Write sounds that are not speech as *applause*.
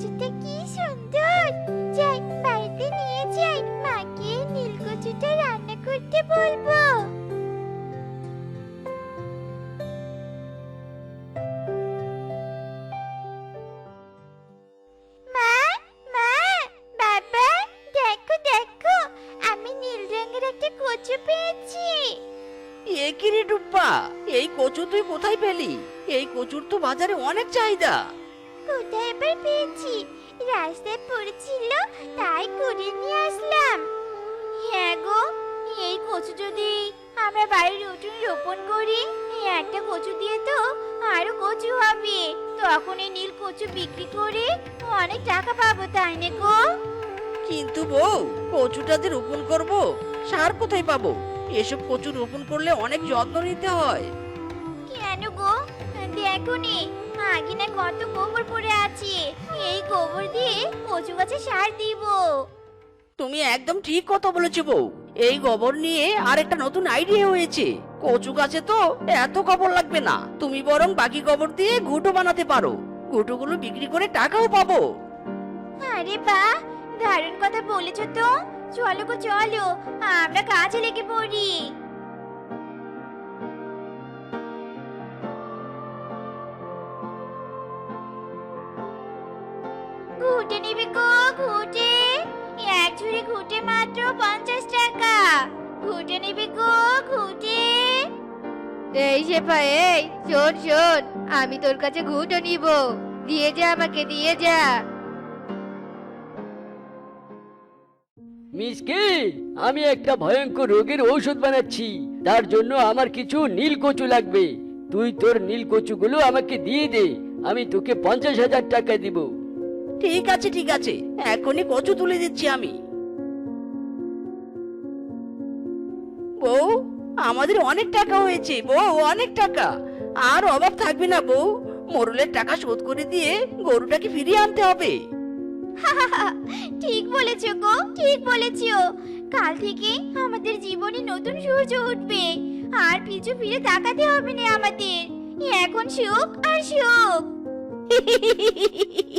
কচুটা কি সুন্দর। যাই, বাড়িতে নিয়ে যাই। মাকে নীল কচুটা রান্না করতে বলব। আমি নীল রঙের একটা কচু পেয়েছি। এ কি রে ডুব্বা এই কচু তুই কোথায় পেলি? এই কচুর তো বাজারে অনেক চাহিদা। কোথায় এবার পেয়েছি? রাস্তায় পড়েছিল তাই কুড়িয়ে নিয়ে আসলাম। হ্যাঁ গো এই কচু যদি আমরা বাড়ির উঠোন রোপণ করি এই একটা কচু দিয়ে তো আরও কচু হবে। তখন এই নীল কচু বিক্রি করে অনেক টাকা পাবো তাই না গো? কিন্তু বউ কচুটা যে রোপণ করব সার কোথায় পাবো? এসব কচু রোপণ করলে অনেক যত্ন নিতে হয়। কেন গো? দেখো নি আগে না কত গোবর পড়ে আছে। এই গোবর দিয়ে কচু গাছে সার দিব। তুমি একদম ঠিক কথা বলেছ বউ। এই গোবর নিয়ে আরেকটা নতুন আইডিয়া হয়েছে। কচু গাছে তো এত গোবর লাগবে না। তুমি বরং বাকি গোবর দিয়ে ঘুটো বানাতে পারো। ঘুটোগুলো বিক্রি করে টাকাও পাবো। আরে বা দারুণ কথা বলেছ তো। চলো গো চলো। আমরা কাজে লেগে পড়ি। ঘুটে নিবি গো ঘুটে এক ঝুড়ি ঘুটে মাত্র পঞ্চাশ টাকা। ঘুটে নিবি গো ঘুটে এই শেফা এই শোন শোন আমি তোর কাছে ঘুঁটো নিব। দিয়ে যা আমাকে দিয়ে যা। মিসকে আমি একটা ভয়ঙ্কর রোগের ঔষধ বানাচ্ছি। তার জন্য আমার কিছু নীল কচু লাগবে। তুই তোর নীল কচুগুলো আমাকে দিয়ে দে। আমি তোকে পঞ্চাশ হাজার টাকা দিব। ঠিক আছে ঠিক আছে। এখনই কচু তুলে দিচ্ছি আমি। বউ, আমাদের অনেক টাকা হয়েছে। বউ, অনেক টাকা। আর অভাব থাকবে না, বউ। মোরলের টাকা শোধ করে দিয়ে গরুটাকে ফিরিয়ে আনতে হবে। *laughs* ঠিক বলেছ গো, ঠিক বলেছ। কাল থেকে আমাদের জীবনে নতুন সূর্য উঠবে। আর পিছু ফিরে তাকাতে হবে না আমাদের। এখন সুখ আর সুখ। *laughs*